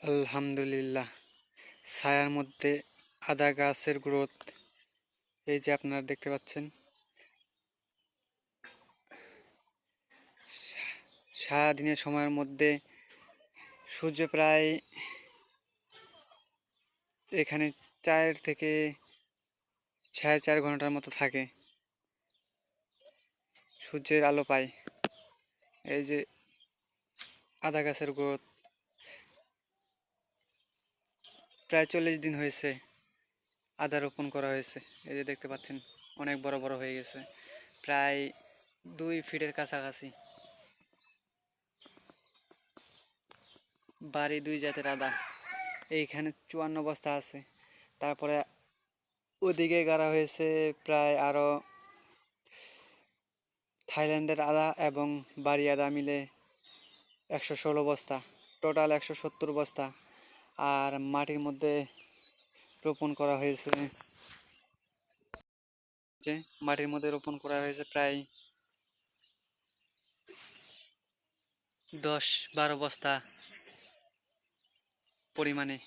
আলহামদুলিল্লাহ। ছায়ার মধ্যে আদা গাছের গ্রোথ, এই যে আপনারা দেখতে পাচ্ছেন। সারাদিনের সময়ের মধ্যে সূর্য প্রায় এখানে চার থেকে সাড়ে চার ঘণ্টার মতো থাকে। সূর্যের আলো পায়। এই যে আদা গাছের গ্রোথ প্রায় চল্লিশ দিন হয়েছে আদা রোপণ করা হয়েছে। এই যে দেখতে পাচ্ছেন, অনেক বড় বড় হয়ে গেছে। প্রায় দুই ফিটের কাছাকাছি। বাড়ি দুই জাতের আদা। এইখানে চুয়ান্ন বস্তা আছে। তারপরে ওদিকে গাড়া হয়েছে প্রায় আরও থাইল্যান্ডের আদা এবং বাড়ি আদা মিলে একশো ষোলো বস্তা। টোটাল একশো সত্তর বস্তা। আর মাটির মধ্যে রোপণ করা হয়েছে। যে মাটির মধ্যে রোপণ করা হয়েছে প্রায় দশ বারো বস্তা পরিমাণে।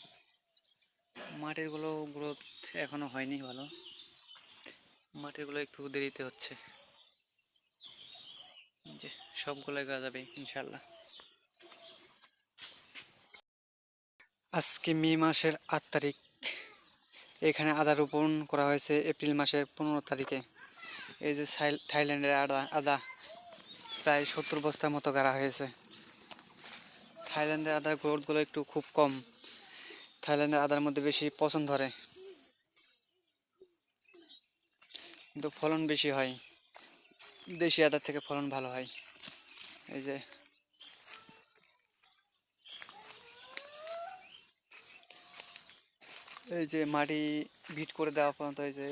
মাটিরগুলো গ্রোথ এখনও হয়নি ভালো। মাটিরগুলো একটু দেরিতে হচ্ছে। যে সবগুলো যাবে ইনশাল্লাহ আজকে মে মাসের আট তারিখ। এখানে আদা রোপণ করা হয়েছে এপ্রিল মাসের পনেরো তারিখে। এই যে থাইল্যান্ডের আদা আদা প্রায় সত্তর বস্তার মতো গাড়া হয়েছে। থাইল্যান্ডের আদার গ্রোথগুলো একটু খুব কম। থাইল্যান্ডের আদার মধ্যে বেশি পছন্দ ধরে। কিন্তু ফলন বেশি হয়। দেশি আদার থেকে ফলন ভালো হয়। এই যে এই যে মাটি ভিট করে দেওয়া পর্যন্ত এই যে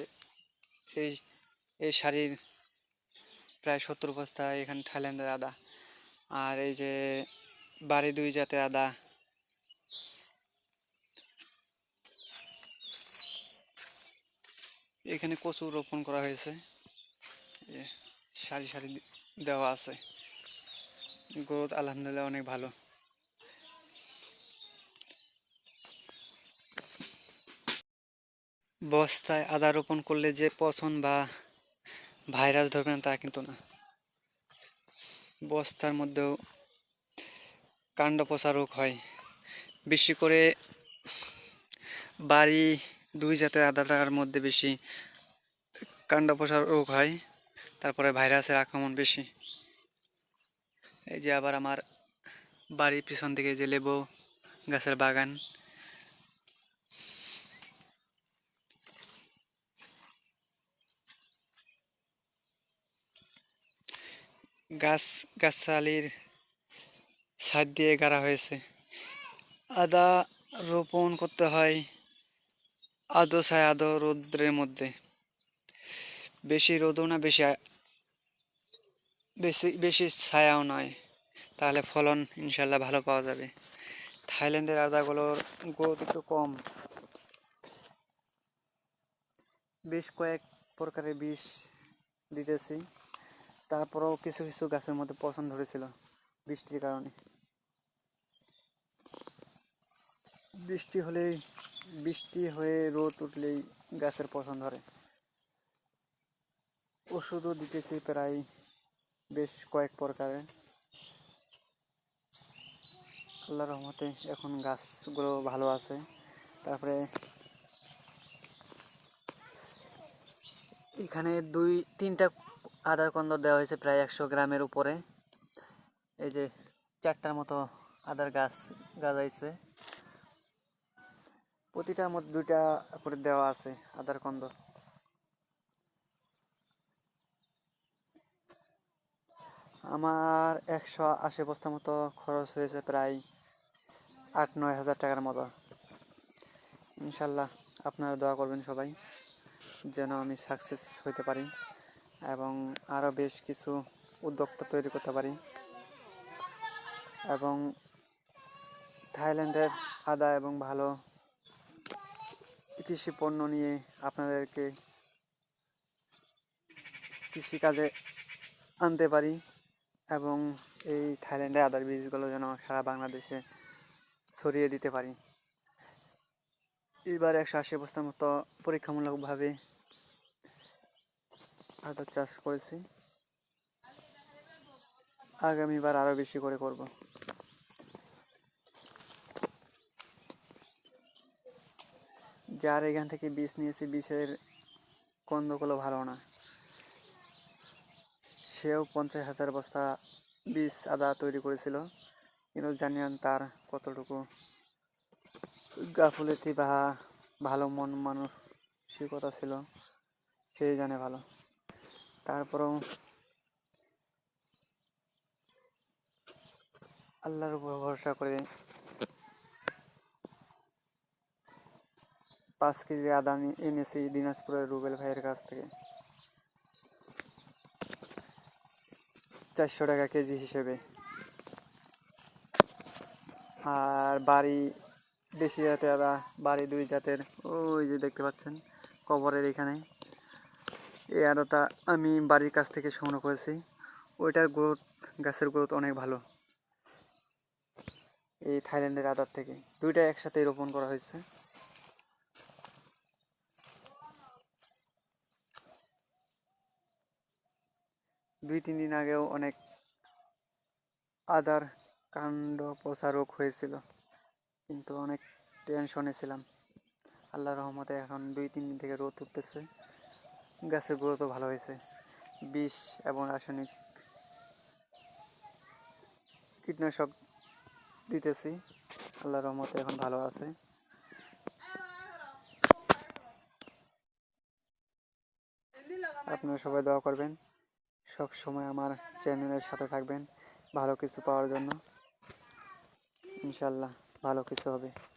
এই এই শাড়ির প্রায় সত্তর বস্তা এখানে থাইল্যান্ডের আদা। আর এই যে বাড়ি দুই জাতের আদা। এখানে কচু রোপণ করা হয়েছে। সারি সারি দেওয়া আছে। গ্রোথ আলহামদুলিল্লাহ অনেক ভালো। বস্তায় আদা রোপণ করলে যে পচন বা ভাইরাস ধরবে না, তা কিন্তু না। বস্তার মধ্যেও কাণ্ড পচা রোগ হয়। বেশি করে বাড়ি দুই জাতের আদাটার মধ্যে বেশি কাণ্ড পচা রোগ হয়, তারপরে ভাইরাসের আক্রমণ বেশি। এই যে আবার আমার বাড়ির পিছন দিকে যে লেবু গাছের বাগান গাছ, গাছালির ছাদ দিয়ে গাড়া হয়েছে। আদা রোপণ করতে হয় আদো ছায় আদো রৌদ্রের মধ্যে। বেশি রোদও না, বেশি বেশি বেশি ছায়াও নয়। তাহলে ফলন ইনশাল্লাহ ভালো পাওয়া যাবে। থাইল্যান্ডের আদাগুলোর গ্রোথ একটু কম। বেশ কয়েক প্রকারের বিষ দিতেছি। তারপরেও কিছু কিছু গাছের মধ্যে পছন্দ ধরেছিল বৃষ্টির কারণে। বৃষ্টি হলেই, বৃষ্টি হয়ে রোদ উঠলেই গাছের পছন্দ ধরে ওষুধও দিতেছি প্রায় বেশ কয়েক প্রকারের আল্লাহ রহমতে এখন গাছগুলো ভালো আছে। তারপরে এখানে দুই, তিনটা আদার কন্দর দেওয়া হয়েছে প্রায় একশো গ্রামের উপরে। এই যে চারটার মতো আদার গাছ গাজাইছে। প্রতিটার মধ্যে দুইটা করে দেওয়া আছে আদার কন্দ। আমার একশো আশি বস্তা মতো খরচ হয়েছে প্রায় আট, নয় হাজার টাকার মতো। ইনশাল্লাহ আপনারা দোয়া করবেন সবাই, যেন আমি সাকসেস হইতে পারি। এবং আরও বেশ কিছু উদ্যোক্তা তৈরি করতে পারি। এবং থাইল্যান্ডের আদা এবং ভালো কৃষি পণ্য নিয়ে আপনাদেরকে কৃষিকাজে আনতে পারি এবং এই থাইল্যান্ডের আদার বীজগুলো যেন সারা বাংলাদেশে ছড়িয়ে দিতে পারি। এবার একশো আশি বস্তার মতো পরীক্ষামূলকভাবে আদা চাষ করেছি। আগামীবার আরও বেশি করে করব। যার এখান থেকে বীজ নিয়েছি বিষের কন্দগুলো ভালো না। সেও পঞ্চাশ হাজার বস্তা বীজ, আদা তৈরি করেছিল। কিন্তু জানি না তার কতটুকু গাফুলেতি বা ভালো মন মানসিকতা ছিল সেই জানে ভালো। তারপরেও আল্লাহর উপর ভরসা করে পাঁচ কেজি আদা এনেছি দিনাজপুরের রুবেল ভাইয়ের কাছ থেকে। চারশো টাকা কেজি হিসেবে। আর বাড়ি দেশি জাতের আদা, বাড়ি দুই জাতের, ওই যে দেখতে পাচ্ছেন, কবরের এখানে। এই আদাটা আমি বাড়ির কাছ থেকে সংগ্রহ করেছি। ওইটার গ্রোথ গাছের গ্রোথ অনেক ভালো। এই থাইল্যান্ডের আদার থেকে। দুইটা একসাথে রোপণ করা হয়েছে। দুই, তিন দিন আগেও অনেক আদার কাণ্ড পচা রোগ হয়েছিল। কিন্তু অনেক টেনশনে ছিলাম। আল্লাহ রহমতে এখন দুই, তিন দিন থেকে রোদ উঠতেছে। গাছের গ্রোথও ভালো হয়েছে। বিষ এবং রাসায়নিক কীটনাশক দিতেছি। আল্লাহ রহমতে এখন ভালো আছে। আপনারা সবাই দোয়া করবেন। সব সময় আমার চ্যানেলের সাথে থাকবেন। ভালো কিছু পাওয়ার জন্য। ইনশাল্লাহ ভালো কিছু হবে।